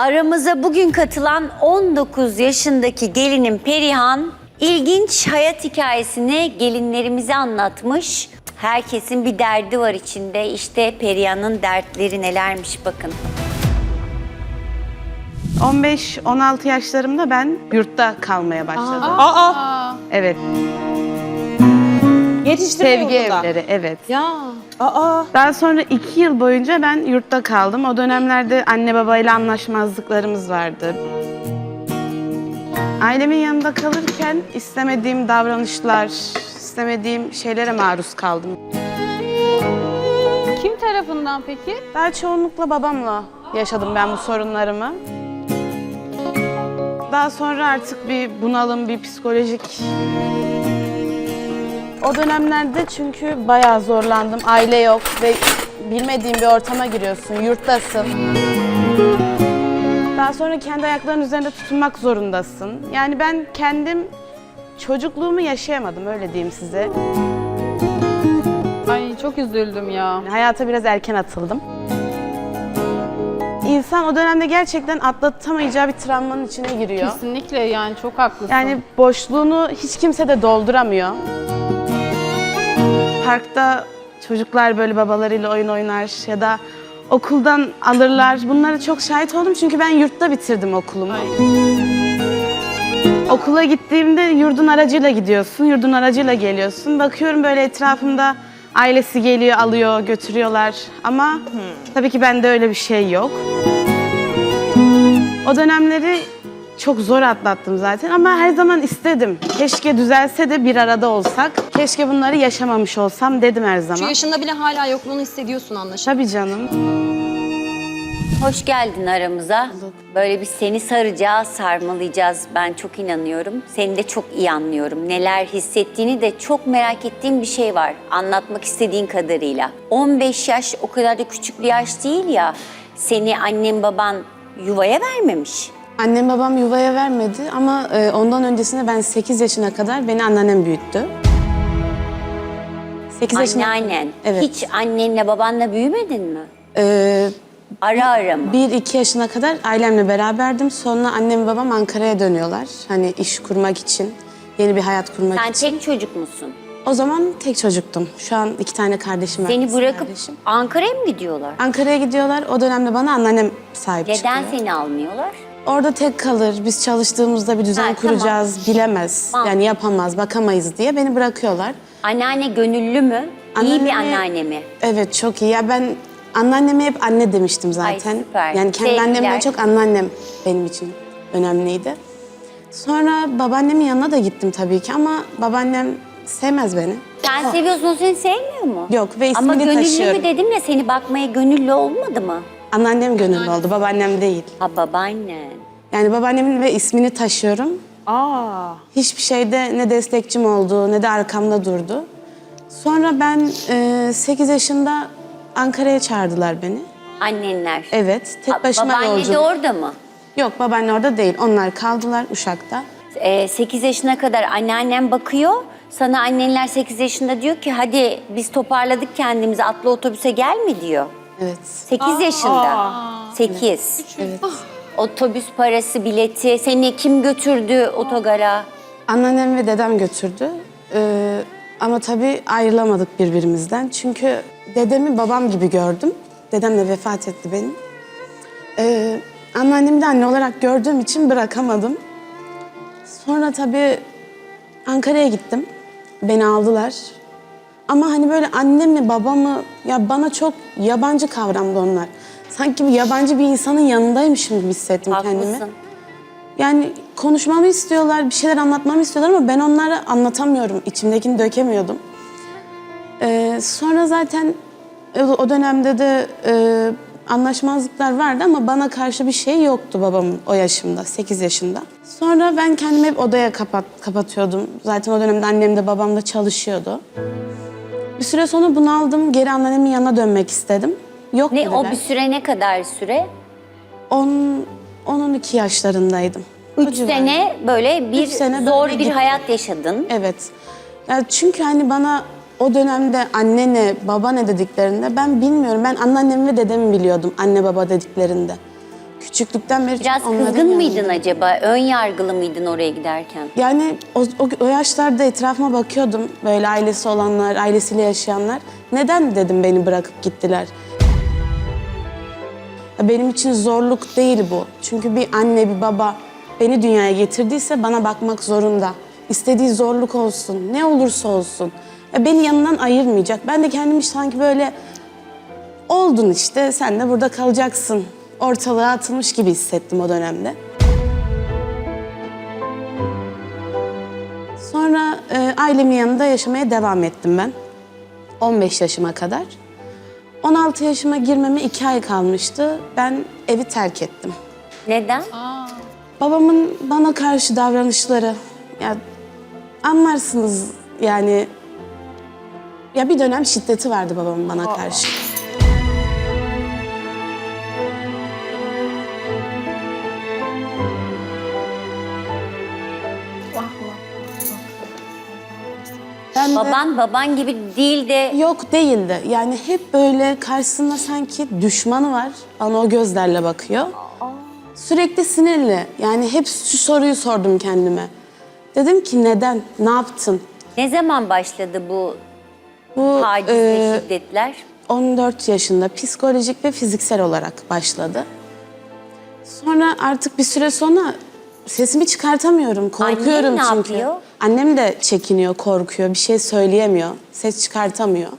Aramıza bugün katılan 19 yaşındaki gelinim Perihan ilginç hayat hikayesini gelinlerimize anlatmış. Herkesin bir derdi var içinde. İşte Perihan'ın dertleri nelermiş bakın. 15-16 yaşlarımda ben yurtta kalmaya başladım. Aa, Evet. Yetiştirme Sevgi yurdunda. evleri, evet. Ya. Aa. Daha sonra iki yıl boyunca ben yurtta kaldım. O dönemlerde anne babayla anlaşmazlıklarımız vardı. Ailemin yanında kalırken istemediğim davranışlar, istemediğim şeylere maruz kaldım. Kim tarafından peki? Daha çoğunlukla babamla yaşadım ben bu sorunlarımı. Daha sonra artık bir bunalım, bir psikolojik... O dönemlerde çünkü bayağı zorlandım. Aile yok ve bilmediğin bir ortama giriyorsun, yurttasın. Daha sonra kendi ayaklarının üzerinde tutunmak zorundasın. Yani ben kendim çocukluğumu yaşayamadım, öyle diyeyim size. Ay çok üzüldüm ya. Hayata biraz erken atıldım. İnsan o dönemde gerçekten atlatamayacağı bir travmanın içine giriyor. Kesinlikle yani çok haklısın. Yani boşluğunu hiç kimse de dolduramıyor. Parkta çocuklar böyle babalarıyla oyun oynar ya da okuldan alırlar. Bunlara çok şahit oldum çünkü ben yurtta bitirdim okulumu. Okula gittiğimde yurdun aracıyla gidiyorsun, yurdun aracıyla geliyorsun. Bakıyorum böyle etrafımda ailesi geliyor, alıyor, götürüyorlar. Ama tabii ki bende öyle bir şey yok. O dönemleri çok zor atlattım zaten ama her zaman istedim. Keşke düzelse de bir arada olsak. Keşke bunları yaşamamış olsam dedim her Şu zaman. yaşında bile hala yokluğunu hissediyorsun anlaşılan. Tabii canım. Hoş geldin aramıza. Böyle bir seni saracağız, sarmalayacağız. Ben çok inanıyorum. Seni de çok iyi anlıyorum. Neler hissettiğini de çok merak ettiğim bir şey var. Anlatmak istediğin kadarıyla. 15 yaş o kadar da küçük bir yaş değil ya. Seni annen baban yuvaya vermemiş. Annem babam yuvaya vermedi ama e, ondan öncesinde ben 8 yaşına kadar beni anneannem büyüttü. 8 yaşına Anneannen. Evet. Hiç annenle babanla büyümedin mi? E, Ara ara mı? 1-2 yaşına kadar ailemle beraberdim. Sonra annem babam Ankara'ya dönüyorlar. Hani iş kurmak için, yeni bir hayat kurmak Sen için. tek çocuk musun? O zaman tek çocuktum. Şu an iki tane kardeşim var. Seni kız bırakıp kardeşim. Ankara'ya mı gidiyorlar? Ankara'ya gidiyorlar. O dönemde bana anneannem sahip Neden çıkıyor. seni almıyorlar? Orada tek kalır. Biz çalıştığımızda bir düzen Ha, kuracağız. Bilemez. Tamam. Yani yapamaz, bakamayız diye beni bırakıyorlar. Anneanne gönüllü mü? İyi bir anneanne mi? Evet çok iyi. Ya ben anneanneme hep anne demiştim zaten. süper. Yani kendi Sevgiler. annemden çok anneannem benim için önemliydi. Sonra babaannemin yanına da gittim tabii ki ama babaannem sevmez beni. Sen seviyorsun, o seni sevmiyor mu? Yok ve Ama ismini gönüllü taşıyorum. mü dedim ya seni bakmaya gönüllü olmadı mı? Anneannem gönüllü oldu, babaannem değil. Ha babaannen. Yani babaannemin ve ismini taşıyorum. Aa. Hiçbir şeyde ne destekçim oldu ne de arkamda durdu. Sonra ben 8 yaşında Ankara'ya çağırdılar beni. Annenler. Evet, Ha, tek başıma Babaanne de yolculuk. orada mı? Yok, babaanne orada değil. Onlar kaldılar Uşak'ta. Ee, 8 yaşına kadar anneannen bakıyor. Sana annenler 8 yaşında diyor ki hadi biz toparladık kendimizi atlı otobüse gelme diyor. Evet. 8 yaşında. 8. Evet. Otobüs parası, bileti. Seni kim götürdü otogara? Anneannem ve dedem götürdü. Ee, ama tabii ayrılamadık birbirimizden. Çünkü dedemi babam gibi gördüm. Dedem de vefat etti benim. Ee, anneannemi de anne olarak gördüğüm için bırakamadım. Sonra tabii Ankara'ya gittim. Beni aldılar. Ama hani böyle annemi babamı ya bana çok yabancı kavramdı onlar. Sanki bir yabancı bir insanın yanındaymışım gibi hissettim kendimi. Haklısın. Yani konuşmamı istiyorlar, bir şeyler anlatmamı istiyorlar ama ben onlara anlatamıyorum. İçimdekini dökemiyordum. Ee, sonra zaten o o dönemde de e, anlaşmazlıklar vardı ama bana karşı bir şey yoktu babamın o yaşımda, 8 yaşında. Sonra ben kendimi hep odaya kapat, kapatıyordum. Zaten o dönemde annem de babam da çalışıyordu. Bir süre sonra bunaldım, geri anneannemin yanına dönmek istedim. Yok Ne o dediler. bir süre ne kadar süre? 10 10-12 yaşlarındaydım. O 3 civarda. sene böyle bir Üç sene zor böyle bir gittim. hayat yaşadın. Evet. Ya çünkü hani bana o dönemde anne ne, baba ne dediklerinde ben bilmiyorum. Ben anneannemi ve dedemi biliyordum anne baba dediklerinde. Küçüklükten beri Biraz onların kızgın mıydın yanındayım. acaba? Ön yargılı mıydın oraya giderken? Yani o, o, o yaşlarda etrafıma bakıyordum. Böyle ailesi olanlar, ailesiyle yaşayanlar. Neden dedim beni bırakıp gittiler? Ya Benim için zorluk değil bu. Çünkü bir anne, bir baba beni dünyaya getirdiyse bana bakmak zorunda. İstediği zorluk olsun, ne olursa olsun. Beni yanından ayırmayacak. Ben de kendimi sanki böyle oldun işte, sen de burada kalacaksın. Ortalığa atılmış gibi hissettim o dönemde. Sonra e, ailemin yanında yaşamaya devam ettim ben. 15 yaşıma kadar. 16 yaşıma girmeme iki ay kalmıştı. Ben evi terk ettim. Neden? Babamın bana karşı davranışları, ya anlarsınız yani ya bir dönem şiddeti vardı babamın bana karşı. Ben Baban baban gibi değil de Yok değildi. Yani hep böyle karşısında sanki düşmanı var. Bana o gözlerle bakıyor. Sürekli sinirli. Yani hep şu soruyu sordum kendime. Dedim ki neden? Ne yaptın? ne zaman başladı bu Bu taciz e, şiddetler? 14 yaşında psikolojik ve fiziksel olarak başladı. Sonra artık bir süre sonra sesimi çıkartamıyorum. Korkuyorum Annen ne çünkü. yapıyor? Annem de çekiniyor, korkuyor, bir şey söyleyemiyor, ses çıkartamıyor.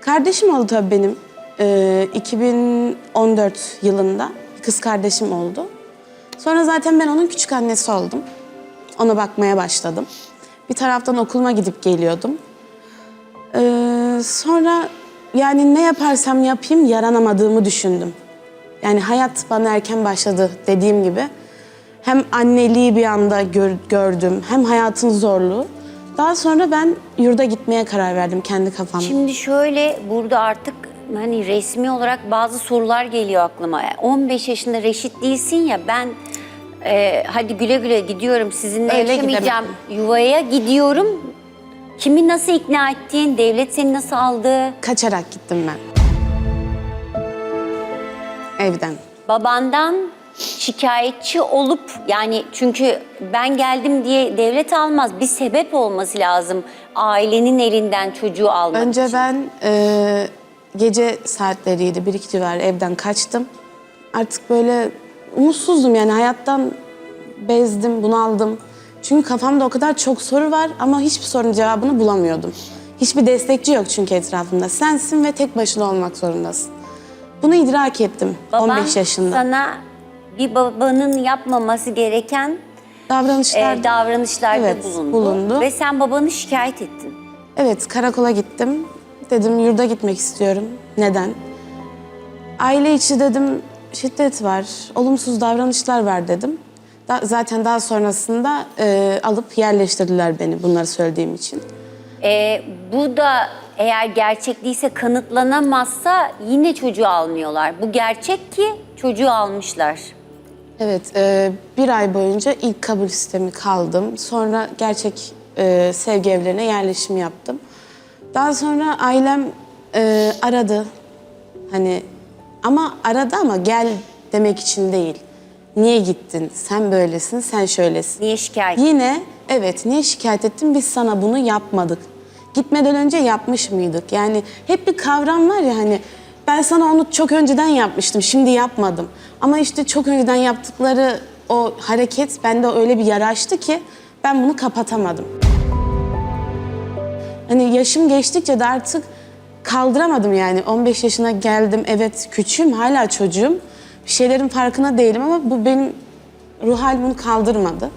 Kardeşim oldu tabii benim. Ee, 2014 yılında kız kardeşim oldu. Sonra zaten ben onun küçük annesi oldum. Ona bakmaya başladım. Bir taraftan okuluma gidip geliyordum. Ee, sonra yani ne yaparsam yapayım yaranamadığımı düşündüm. Yani hayat bana erken başladı dediğim gibi. Hem anneliği bir anda gör- gördüm, hem hayatın zorluğu. Daha sonra ben yurda gitmeye karar verdim kendi kafamda. Şimdi şöyle burada artık hani resmi olarak bazı sorular geliyor aklıma. 15 yaşında reşit değilsin ya ben e, hadi güle güle gidiyorum sizinle Öyle yaşamayacağım gidemedim. yuvaya gidiyorum. Kimi nasıl ikna ettin? Devlet seni nasıl aldı? Kaçarak gittim ben. Evden. Babandan şikayetçi olup yani çünkü ben geldim diye devlet almaz. Bir sebep olması lazım ailenin elinden çocuğu almak Önce için. ben e, gece saatleriydi, bir iki civarı evden kaçtım. Artık böyle umutsuzdum yani hayattan bezdim, bunaldım. Çünkü kafamda o kadar çok soru var ama hiçbir sorunun cevabını bulamıyordum. Hiçbir destekçi yok çünkü etrafımda. Sensin ve tek başına olmak zorundasın. Bunu idrak ettim Baban 15 yaşında. sana bir babanın yapmaması gereken Davranışlar e, davranışlarda Evet, bulundu. bulundu. Ve sen babanı şikayet ettin. Evet, karakola gittim. Dedim yurda gitmek istiyorum. Neden? Aile içi dedim şiddet var, olumsuz davranışlar var dedim. Da- zaten daha sonrasında e, alıp yerleştirdiler beni bunları söylediğim için. E, bu da eğer gerçek değilse kanıtlanamazsa yine çocuğu almıyorlar. Bu gerçek ki çocuğu almışlar. Evet, e, bir ay boyunca ilk kabul sistemi kaldım. Sonra gerçek e, sevgi evlerine yerleşim yaptım. Daha sonra ailem e, aradı. Hani ama aradı ama gel demek için değil. Niye gittin? Sen böylesin, sen şöylesin. Niye şikayet? Yine evet niye şikayet ettin? Biz sana bunu yapmadık. Gitmeden önce yapmış mıydık? Yani hep bir kavram var ya hani ben sana onu çok önceden yapmıştım, şimdi yapmadım. Ama işte çok önceden yaptıkları o hareket bende öyle bir yara açtı ki ben bunu kapatamadım. Hani yaşım geçtikçe de artık kaldıramadım yani. 15 yaşına geldim. Evet küçüğüm, hala çocuğum. Bir şeylerin farkına değilim ama bu benim ruh halim bunu kaldırmadı.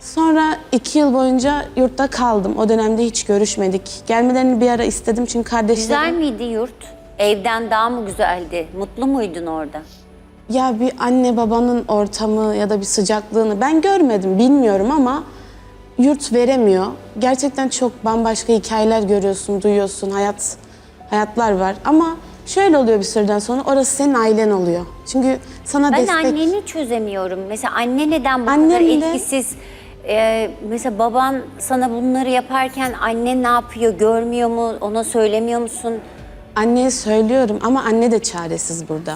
Sonra iki yıl boyunca yurtta kaldım. O dönemde hiç görüşmedik. Gelmelerini bir ara istedim çünkü kardeşlerim... Güzel miydi yurt? Evden daha mı güzeldi? Mutlu muydun orada? Ya bir anne babanın ortamı ya da bir sıcaklığını ben görmedim, bilmiyorum ama yurt veremiyor. Gerçekten çok bambaşka hikayeler görüyorsun, duyuyorsun, hayat hayatlar var. Ama şöyle oluyor bir süreden sonra orası senin ailen oluyor. Çünkü sana Ben destek... anneni çözemiyorum. Mesela anne neden bu Annem kadar de- etkisiz? Ee, mesela baban sana bunları yaparken anne ne yapıyor? Görmüyor mu? Ona söylemiyor musun? Anneye söylüyorum ama anne de çaresiz burada.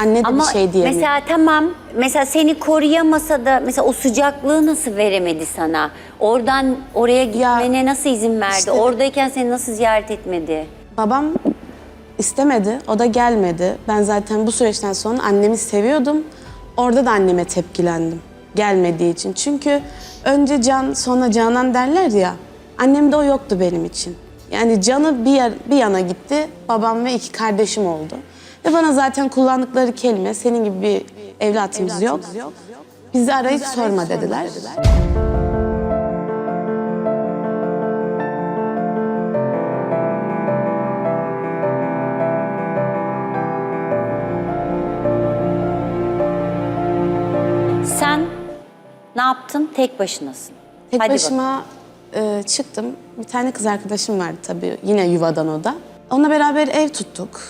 Anne de Ama bir şey diyemiyor. mesela tamam, mesela seni koruyamasa da mesela o sıcaklığı nasıl veremedi sana? Oradan oraya gitmene nasıl izin verdi? işte- Oradayken seni nasıl ziyaret etmedi? Babam istemedi, o da gelmedi. Ben zaten bu süreçten sonra annemi seviyordum. Orada da anneme tepkilendim gelmediği için. Çünkü önce Can, sonra Canan derler ya. Annemde o yoktu benim için. Yani Can'ı bir, yer, bir yana gitti, babam ve iki kardeşim oldu. Ve bana zaten kullandıkları kelime, senin gibi bir evlatımız yok. Bizi arayıp sorma dediler. Sen ne yaptın? Tek başınasın. Tek Hadi başıma e, çıktım. Bir tane kız arkadaşım vardı tabii. Yine yuvadan o da. Onunla beraber ev tuttuk.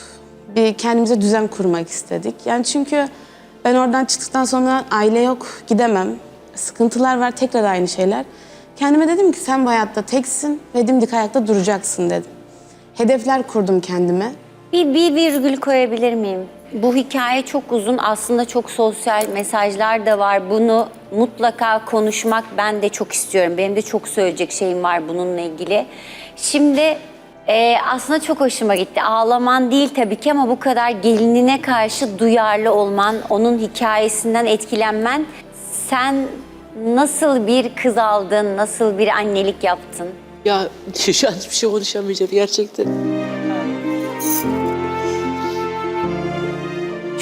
Bir kendimize düzen kurmak istedik. Yani çünkü ben oradan çıktıktan sonra aile yok, gidemem. Sıkıntılar var, tekrar aynı şeyler. Kendime dedim ki sen bu hayatta teksin ve dimdik ayakta duracaksın dedim. Hedefler kurdum kendime. Bir, bir virgül koyabilir miyim? Bu hikaye çok uzun. Aslında çok sosyal mesajlar da var. Bunu mutlaka konuşmak ben de çok istiyorum. Benim de çok söyleyecek şeyim var bununla ilgili. Şimdi e, aslında çok hoşuma gitti. Ağlaman değil tabii ki ama bu kadar gelinine karşı duyarlı olman, onun hikayesinden etkilenmen. Sen nasıl bir kız aldın, nasıl bir annelik yaptın? Ya şu an hiçbir şey konuşamayacağım gerçekten.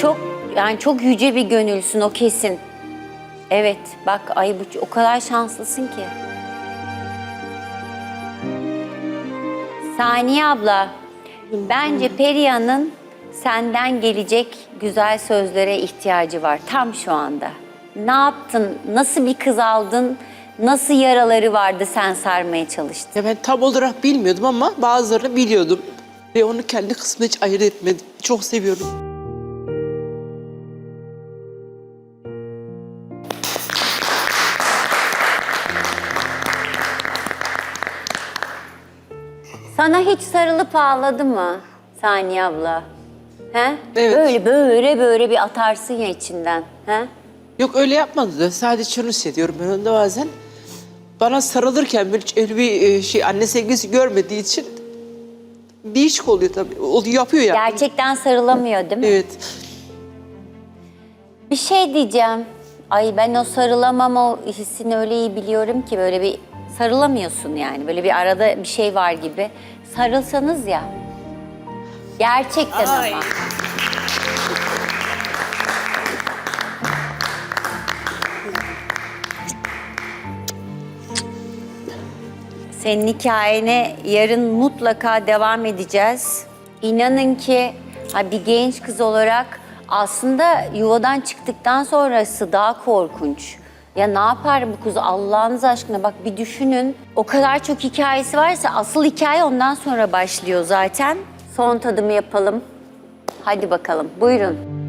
Çok yani çok yüce bir gönülsün o kesin. Evet bak ay bu o kadar şanslısın ki. Saniye abla bence Perihan'ın senden gelecek güzel sözlere ihtiyacı var tam şu anda. Ne yaptın? Nasıl bir kız aldın? Nasıl yaraları vardı sen sarmaya çalıştın? Ya ben tam olarak bilmiyordum ama bazılarını biliyordum. Ve onu kendi kısmına hiç ayırt etmedim. Çok seviyorum. Sana hiç sarılıp ağladı mı Saniye abla? He? Evet. Böyle böyle böyle bir atarsın ya içinden. He? Yok öyle yapmadı da sadece şunu hissediyorum ben onda bazen. Bana sarılırken böyle öyle bir e, şey anne sevgisi görmediği için değişik oluyor tabii. Oluyor, yapıyor ya. Gerçekten sarılamıyor değil mi? Evet. Bir şey diyeceğim. Ay ben o sarılamam o hissini öyle iyi biliyorum ki böyle bir sarılamıyorsun yani. Böyle bir arada bir şey var gibi. Sarılsanız ya. Gerçekten ama. Senin hikayene yarın mutlaka devam edeceğiz. İnanın ki ha, bir genç kız olarak aslında yuvadan çıktıktan sonrası daha korkunç. Ya ne yapar bu kız Allah'ınız aşkına bak bir düşünün. O kadar çok hikayesi varsa asıl hikaye ondan sonra başlıyor zaten. Son tadımı yapalım. Hadi bakalım buyurun.